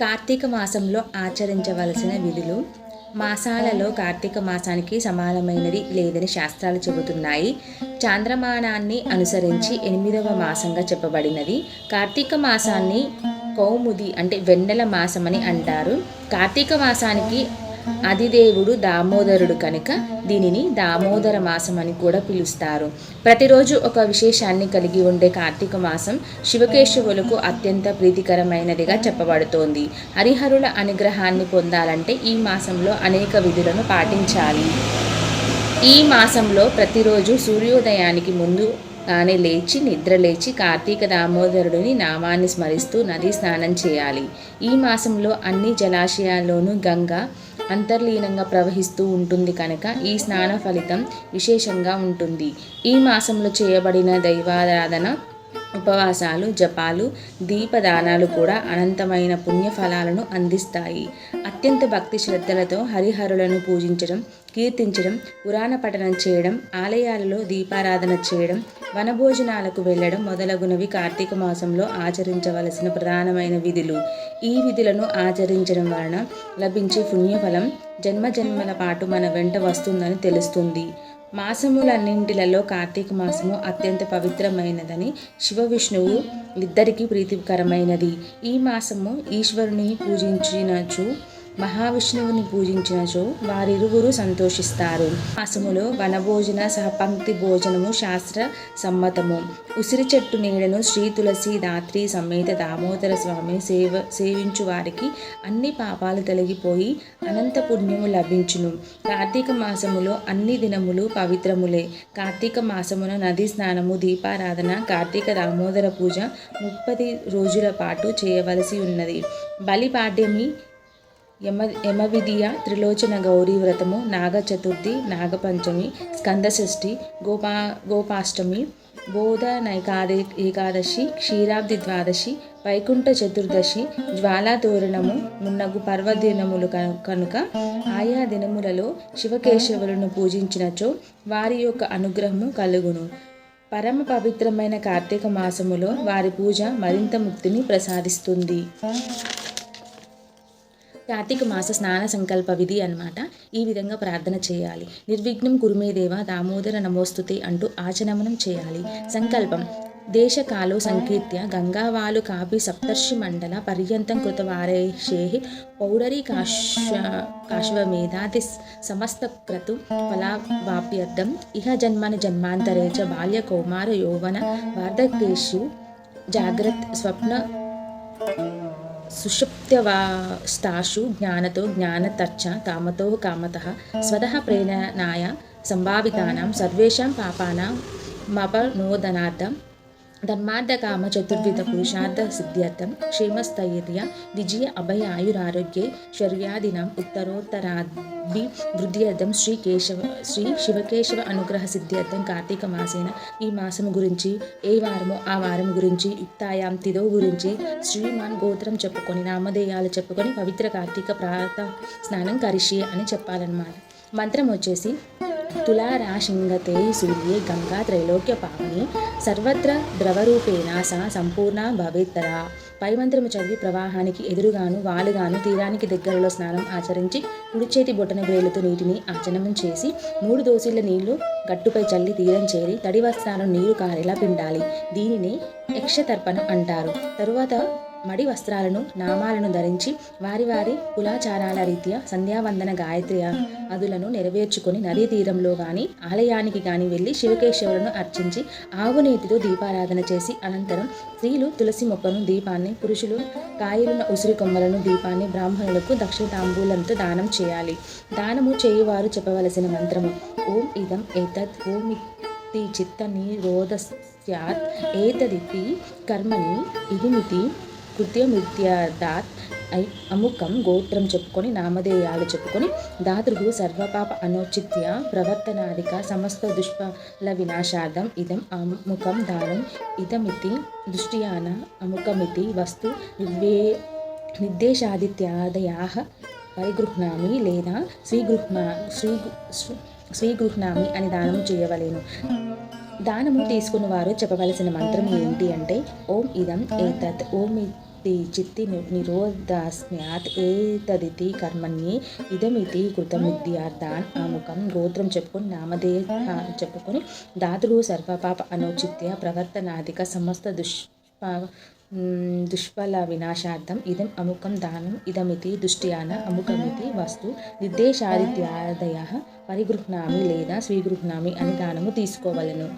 కార్తీక మాసంలో ఆచరించవలసిన విధులు. మాసాలలో కార్తీక మాసానికి సమానమైనది లేదని శాస్త్రాలు చెబుతున్నాయి. చాంద్రమానాన్ని అనుసరించి ఎనిమిదవ మాసంగా చెప్పబడినది. కార్తీక మాసాన్ని కౌముది అంటే వెన్నెల మాసమని అంటారు. కార్తీక మాసానికి అధిదేవుడు దామోదరుడు కనుక దీనిని దామోదర మాసం అని కూడా పిలుస్తారు. ప్రతిరోజు ఒక విశేషాన్ని కలిగి ఉండే కార్తీక మాసం శివకేశవులకు అత్యంత ప్రీతికరమైనదిగా చెప్పబడుతోంది. హరిహరుల అనుగ్రహాన్ని పొందాలంటే ఈ మాసంలో అనేక విధులను పాటించాలి. ఈ మాసంలో ప్రతిరోజు సూర్యోదయానికి ముందు గానే లేచి నిద్ర లేచి కార్తీక దామోదరుడిని నామాన్ని స్మరిస్తూ నది స్నానం చేయాలి. ఈ మాసంలో అన్ని జలాశయాల్లోనూ గంగా అంతర్లీనంగా ప్రవహిస్తూ ఉంటుంది కనుక ఈ స్నాన ఫలితం విశేషంగా ఉంటుంది. ఈ మాసంలో చేయబడిన దైవారాధన ఉపవాసాలు జపాలు దీపదానాలు కూడా అనంతమైన పుణ్యఫలాలను అందిస్తాయి. అత్యంత భక్తి శ్రద్ధలతో హరిహరులను పూజించడం కీర్తించడం పురాణ పఠనం చేయడం ఆలయాలలో దీపారాధన చేయడం వనభోజనాలకు వెళ్ళడం మొదలగునవి కార్తీక మాసంలో ఆచరించవలసిన ప్రధానమైన విధులు. ఈ విధులను ఆచరించడం వలన లభించే పుణ్యఫలం జన్మజన్మల పాటు మన వెంట వస్తుందని తెలుస్తుంది. మాసములన్నింటిలలో కార్తీక మాసము అత్యంత పవిత్రమైనదని శివ విష్ణువు ఇద్దరికీ ప్రీతికరమైనది. ఈ మాసము ఈశ్వరుని పూజించినచు మహావిష్ణువుని పూజించినచో వారిరువురు సంతోషిస్తారు. మాసములో వనభోజన సహపంక్తి భోజనము శాస్త్ర సమ్మతము. ఉసిరి చెట్టు నీడను శ్రీ తులసి దాత్రి సమేత దామోదర స్వామి సేవ సేవించు వారికి అన్ని పాపాలు తొలగిపోయి అనంత పుణ్యము లభించును. కార్తీక మాసములో అన్ని దినములు పవిత్రములే. కార్తీక మాసమున నది స్నానము దీపారాధన కార్తీక దామోదర పూజ ముప్పది రోజుల పాటు చేయవలసి ఉన్నది. బలిపాడ్యమి యమ యమవిధియ త్రిలోచన గౌరీ వ్రతము నాగ చతుర్థి నాగపంచమి స్కందషష్ఠి గోపా గోపాష్టమి బోధ నైకాదే ఏకాదశి క్షీరాబ్ది ద్వాదశి వైకుంఠ చతుర్దశి జ్వాలా తోరణము మున్నగు పర్వదినములు కను- కనుక ఆయా దినములలో శివకేశవులను పూజించినచో వారి యొక్క అనుగ్రహము కలుగును. పరమ పవిత్రమైన కార్తీక మాసములో వారి పూజ మరింత ముక్తిని ప్రసాదిస్తుంది. కార్తీక మాస స్నాన సంకల్ప విధి అన్నమాట. ఈ విధంగా ప్రార్థన చేయాలి. నిర్విఘ్నం కురుమేదేవ దామోదర నమోస్తుతే అంటూ ఆచనమనం చేయాలి. సంకల్పం. దేశకాలో సంకీర్త్య గంగావాలు కాపి సప్తర్షి మండల పర్యంతం కృతవారేషే పౌడరీ కాశ్వ కాశ్వమేధాతి సమస్త క్రతు ఫలావాప్యర్థం. ఇహ జన్మని జన్మాంతరే చ బాల్య కౌమార యౌవన వార్ధకేషు జాగ్రత్త స్వప్న సుషుప్త్యవాస్తాషు జ్ఞానతో జ్ఞానతచ్చ కామతో కామత స్వతః ప్రేరణాయ సంభావితానాం సర్వేషాం పాపానాం మపనోదనార్థం ధర్మార్థకామ చతుర్విధ పురుషార్థ సిద్ధ్యర్థం క్షేమస్థైర్య విజయ అభయ ఆయురారోగ్యే శౌర్యాదినాం ఉత్తరోత్తరాభి వృద్ధ్యర్థం శ్రీ కేశవ శ్రీ శివకేశవ అనుగ్రహ సిద్ధ్యర్థం కార్తీక మాసేన ఈ మాసం గురించి ఏ వారమో ఆ వారం గురించి యుక్తాయాం తిథో గురించి శ్రీమాన్ గోత్రం చెప్పుకొని నామధేయాలు చెప్పుకొని పవిత్ర కార్తీక ప్రాత స్నానం కరిషి అని చెప్పాలన్నమాట మంత్రం వచ్చేసి తులారాశింగతే సూర్యే గంగా త్రైలోక్య పావని. సర్వత్ర ద్రవరూపేణ సా సంపూర్ణ భవేత్తరా. పై మంత్రము చదివి ప్రవాహానికి ఎదురుగాను వాలుగాను తీరానికి దగ్గరలో స్నానం ఆచరించి కుడిచేతి బొట్టన బొటన వేలుతో నీటిని ఆచరణం చేసి మూడు దోసిళ్ళ నీళ్ళు గట్టుపై చల్లి తీరం చేరి తడి వస్త్రాలను నీరు కారేలా పిండాలి. దీనిని యక్షతర్పణ అంటారు. తరువాత మడి వస్త్రాలను నామాలను ధరించి వారి వారి కులాచారాల రీత్యా సంధ్యావందన గాయత్రి అదులను నెరవేర్చుకొని నదీ తీరంలో గాని ఆలయానికి గాని వెళ్ళి శివకేశవులను అర్చించి ఆవునేతితో దీపారాధన చేసి అనంతరం స్త్రీలు తులసి మొక్కను దీపాన్ని పురుషులు కాయలున్న ఉసిరి కొమ్మలను దీపాన్ని బ్రాహ్మణులకు దక్షిణ తాంబూలంతో దానం చేయాలి. దానము చేయువారు చెప్పవలసిన మంత్రము ఓం ఇదం ఏతత్ ఓం ఇతి చిత్త నిరోధ స్యాత్ ఏతదితి కర్మని ఇదిమితి కృత్యమిత్యార్థాత్ ఐ అముకం గోత్రం చెప్పుకొని నామధేయాలు చెప్పుకొని దాతృగు సర్వపాప అనౌచిత్య ప్రవర్తనాదిక సమస్త దుష్ఫల వినాశార్థం ఇదం అముఖం దానం ఇదమితి దృష్టియాన అముకమితి వస్తు నిర్వే నిర్దేశాదిత్యాదయా పరిగృహ్ణామి లేదా స్వీగృహ్ణా స్వీ స్వీగృహ్ణామి అని దానం చేయవలేను. దానము తీసుకున్న వారు చెప్పవలసిన మంత్రం ఏంటి అంటే ఓం ఇదం ఏతత్ ఓం ఇ- చిత్తి నిరోధాస్మ్యాత్ ని- నిరోధస్మ్యాత్ ఏతదితి కర్మణ్యే ఇదమితి కృతమిద్యార్థాన్ ఆముఖం గోత్రం చెప్పుకొని నామధేయ చెప్పుకొని ధాతుడు సర్వపాప అనౌచిత్య ప్రవర్తనాధిక సమస్త దుష్ప దుష్ఫల వినాశార్థం ఇదం అముకం దానం ఇదమితి దుష్టియాన అముఖమితి వస్తు నిర్దేశాదిత్యాదయ పరిగృహ్ణామి లేదా స్వీగృహ్ణామి అని దానము తీసుకోవలను.